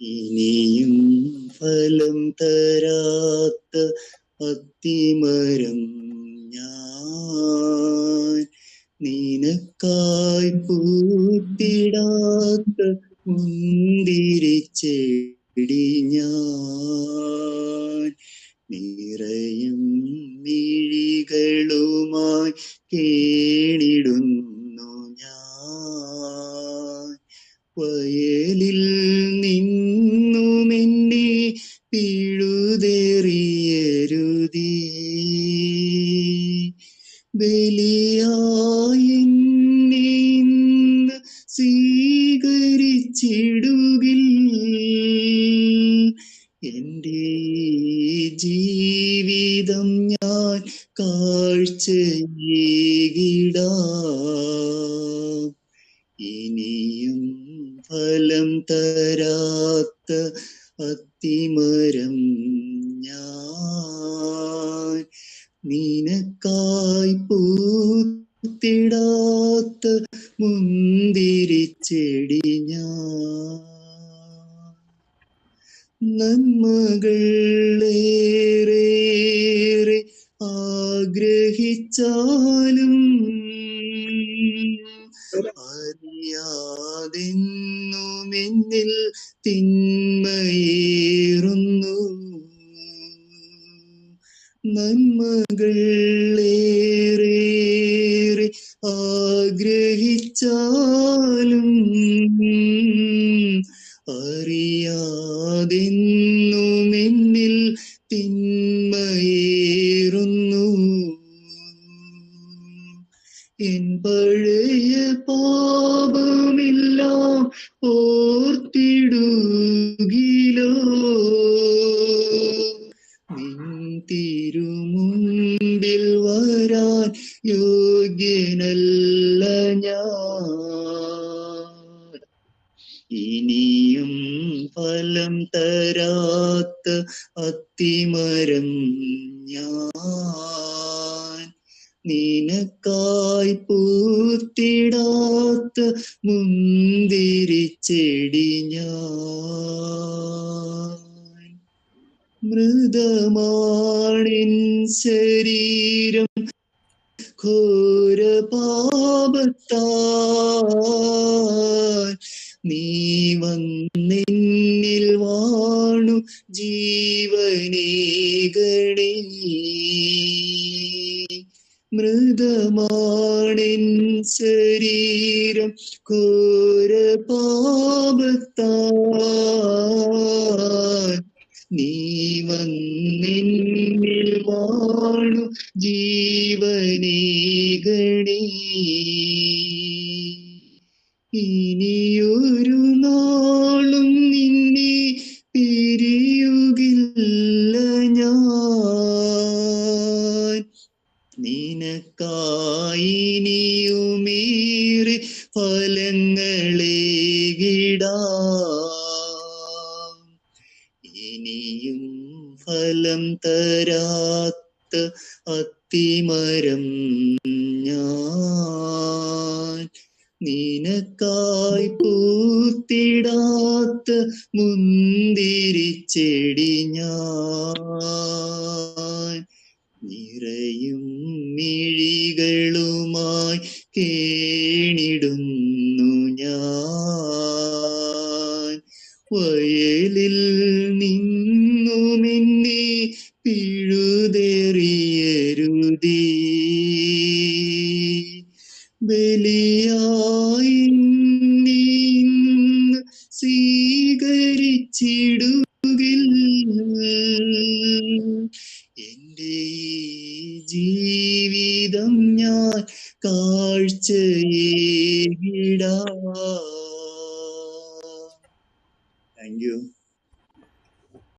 ഇനിയും ഫലം തരാത്ത അത്തിമരം ഞാൻ നിനക്കായി പൂത്തിടാത്ത മുന്തിരിച്ചെടി ഞാൻ നിറയും മിഴികളുമായി കേണിടുന്നു ഞാൻ. വയലിൽ നിന്നുമെന്നെ പിഴുതെറിയരുതീ. ബലിയായി എന്നെ ഇന്ന് സ്വീകരിച്ചിടുകിൽ എന്റെ ജീവിതം ഞാൻ കാഴ്ചയേകിടാം. ഫലം തരാത്ത അത്തിമരം ഞാൻ. നിനക്കായി പൂത്തിടാത്ത മുന്തിരിച്ചെടി ഞാൻ. നന്മകളേറെ ആഗ്രഹിച്ചാലും അറിയാതെന്നുമെന്നിൽ തിന്മയേറുന്നു. നന്മകളേറെ ആഗ്രഹിച്ചാലും അറിയാതെന്നുമെന്നിൽ തിന്മയേറുന്നു ഓർത്തിടുകിലോ നിന്തിരുമുമ്പിൽ വരാൻ യോഗ്യനല്ല ഞാൻ. ഇനിയും ഫലം തരാത്ത അത്തിമരം ഞാൻ. നിനക്കായി പൂത്തിടാത്ത മുന്തിരിച്ചെടി ഞാൻ. മൃതമാണിൻ ശരീരം. ഘോര പാപത്താൽ നീ വന്നിന്നിൽ വാണു ജീവനേകണേ മൃതമാണിൻ ശരീരം ഘോര പാപത്താൽ നീ വന്നിൽ വാണു ജീവനീ ഗണീ. നാളും ഇനിയുമേറെ ഫലങ്ങളേകിടാം ഇനിയും ഫലം തരാത്ത അത്തിമരം ഞാൻ. നിനക്കായി പൂത്തിടാത്ത മുന്തിരിച്ചെടി ഞാൻ. നിറയും വയലിൽ നിന്നുമിന്നി പിഴുതെറിയരുതീ. ബലിയായി സ്വീകരിച്ചിടുകിൽ എന്റെ ഈ ജീവിതം ഞാൻ കാഴ്ചയേകിടാം and you.